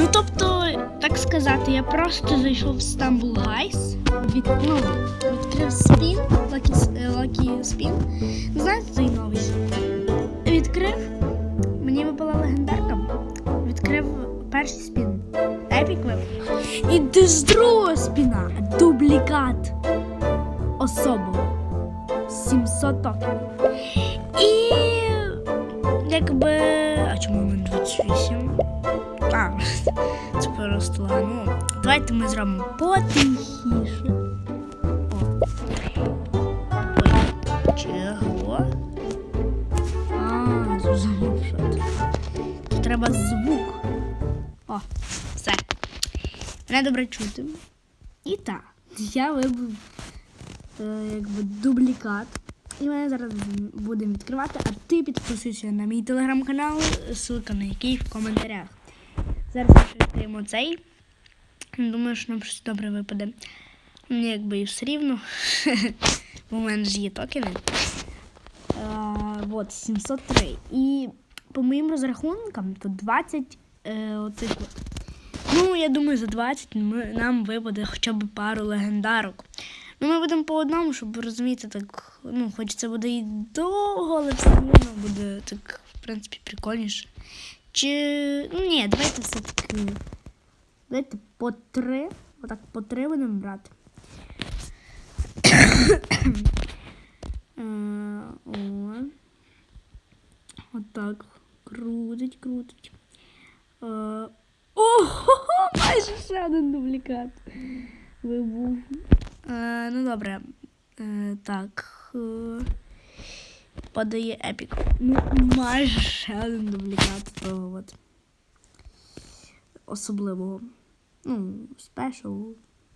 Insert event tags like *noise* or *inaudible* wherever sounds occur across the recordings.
Ну тобто, так сказати, я просто зайшов в Stumble Guys, ну, відкрив спін, Lucky, е, Lucky Знаєте цей новий? Відкрив, мені випала легендарка. Відкрив перший спін. Епік випав. І з другого спіна дублікат особового. 700 токенів. І якби. А чому мене 28? А, це просто ну. Давайте ми зробимо потихіше. Чого? А, зрозумів, що це. Треба звук. О, все. Мене добре чути. І так, я вибив е, якби дублікат. І ми зараз будемо відкривати, а ти підписуйся на мій телеграм-канал, ссылка на який в коментарях. Зараз відкриємо цей. Думаю, що нам щось добре випаде. Мені якби і все рівно. *laughs* В мене ж є токени. От, 703. І по моїм розрахункам, то 20 е, оцих. Ну, я думаю, за 20 ми, нам випаде хоча б пару легендарок. Ну, ми будемо по одному, щоб розуміти, так, ну, хоч це буде і довго, але все одно буде так, в принципі, прикольніше. Чи. Ну ні, давайте все-таки. Давайте по три. Отак по три будемо брати. *coughs* Е, О. Отак. Крутить, крутить. Е, О, майже ще один дублікат. Вибув. Е, ну добре. Е, так. Подає епік. Ну, майже ще один дублікат от. Особливого. Ну, спешл.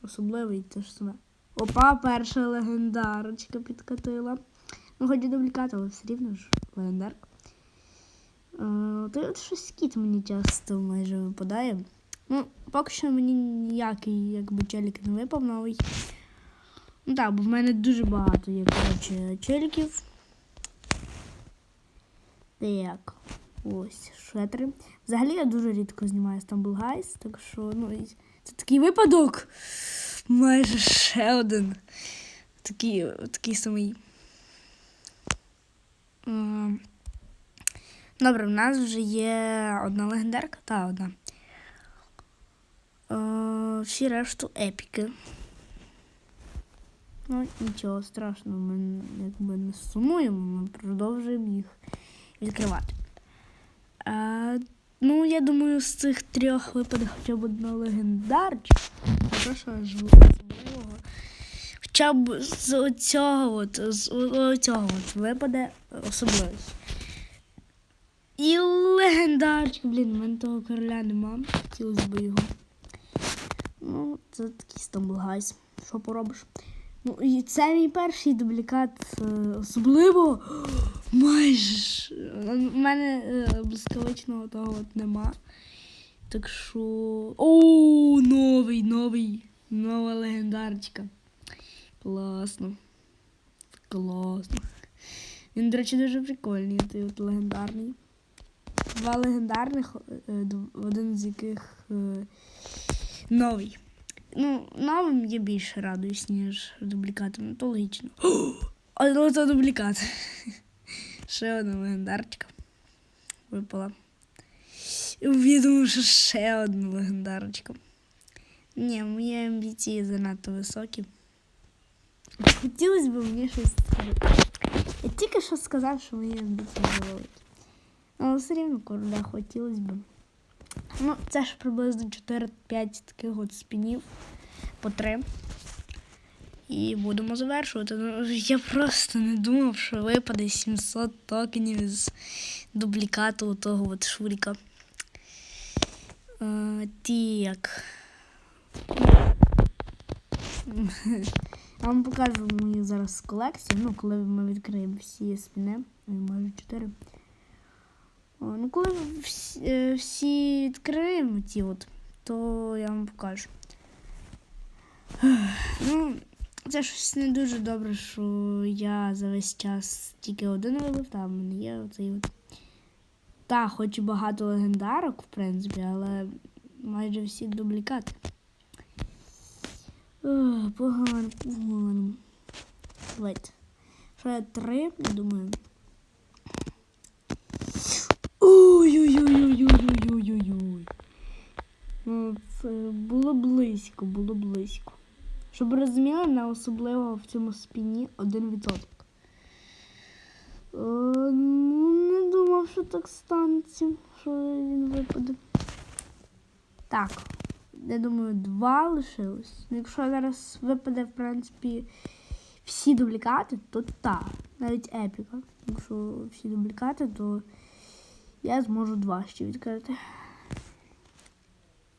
Особливий те ж саме. Опа, перша легендарочка підкатила. Ну, хоч і дублікат, але все рівно ж легендарка. Е, то от щось кіт мені часто майже випадає. Ну, поки що мені ніякий якби челік не випав новий. Ну так, бо в мене дуже багато є, коротше, челіків. Так, ось шетри. Взагалі я дуже рідко знімаю Stumble Guys, так що, ну, це такий випадок. Майже ще один. Такий, такий самий. Добре, в нас вже є одна легендарка та одна. Е, всі решту епіки. Ну, нічого страшного, ми якби не сумуємо, ми продовжуємо їх відкривати. Е, ну, я думаю, з цих трьох випаде хоча б одна легендарча. А що особливого. Хоча б з цього от, з цього от випаде особливість. І легендарчик, блін, в мене того короля нема. Хотілося б його. Ну, це такий стамбулгайс. Що поробиш? Ну, і це мій перший дублікат е, особливо. Майже. У мене е, блискавичного того от нема. Так що. О, новий, новий, нова легендарчика. Класно. Класно. Він, до речі, дуже прикольний, той от легендарний. Два легендарних, е, один з яких е, новий. Ну, новим я більше радуюсь, ніж дублікатом. *gasps* Ну, То логічно. О, ну це дублікат. *laughs* Ще одна легендарчика випала. І Я думаю, що ще одна легендарочка. Ні, мої амбіції занадто високі. Хотілося б мені щось сказати. Я тільки що сказав, що мої амбіції великі. Але все рівно короля хотілося б. Ну, це ж приблизно 4-5 таких от спінів по 3. І будемо завершувати. Ну, я просто не думав, що випаде 700 токенів з дублікату того от шуріка. Е, так. Я вам покажу мою зараз колекцію. Ну, коли ми відкриємо всі спіни, е, майже 4. О, ну, коли всі, е, всі відкриємо ті от, то я вам покажу. Ну, це щось не дуже добре, що я за весь час тільки один вибив, там мене є оцей от. Та, хоч і багато легендарок, в принципі, але майже всі дублікати. Погано, погано. Давайте. Я три, думаю. Ой-ой-ой-ой-ой-ой-ой-ой. Ну, це було близько, було близько. Щоб розуміли, на особливо в цьому спіні 1%. Е, ну, не думав, що так станеться, що він випаде. Так, я думаю, два лишилось. Ну, Якщо зараз випаде, в принципі, всі дублікати, то так. Навіть епіка. Якщо всі дублікати, то я зможу два ще відкрити.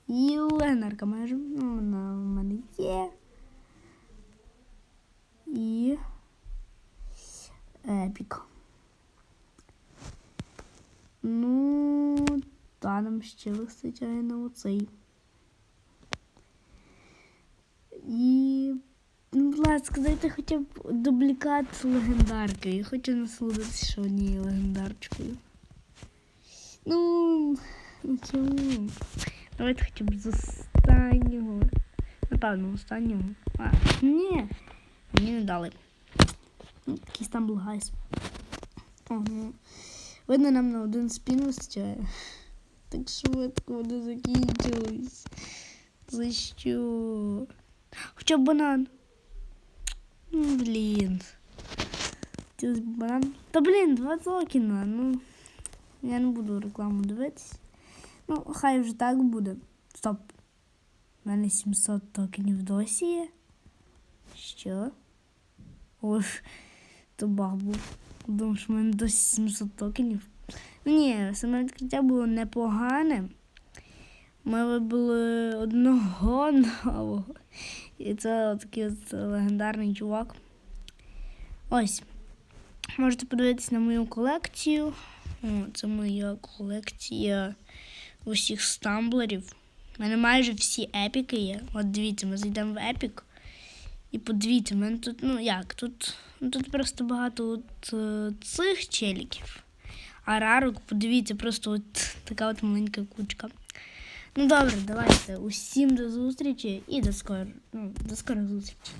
І Ленарка майже. Ну, вона в мене є. І епік. Ну, та нам ще вистачає на оцей. І, ну, будь ласка, дайте хоча б дублікат легендарки. Я хочу насолодитися ще однією легендарчикою. Ну, ну чому? Давайте хоча б з останнього. Напевно, останнього. А, ні. Мені не дали. Ну, Якийсь там був гайс. Ага. Видно, нам на один спін вистачає. Так швидко вони закінчились. За що? Хоча б банан. Ну, блін. Хотілося б банан. Та блін, два токена. Ну, Я не буду рекламу дивитись. Ну, хай вже так буде. Стоп. У мене 700 токенів досі є. Що? Ой, то баг був. Думав, що в мене досі 700 токенів. Ну, Ні, саме відкриття було непогане. Ми вибили одного нового. І це такий от легендарний чувак. Ось. Можете подивитися на мою колекцію. Це моя колекція усіх стамблерів. У мене майже всі епіки є. От дивіться, ми зайдемо в епік. І подивіться, в мене тут, ну як, тут, ну, тут просто багато от, е, цих челіків. А рарок, подивіться, просто от така от маленька кучка. Ну добре, давайте. Усім до зустрічі і до скоро, ну, до скорих зустрічей.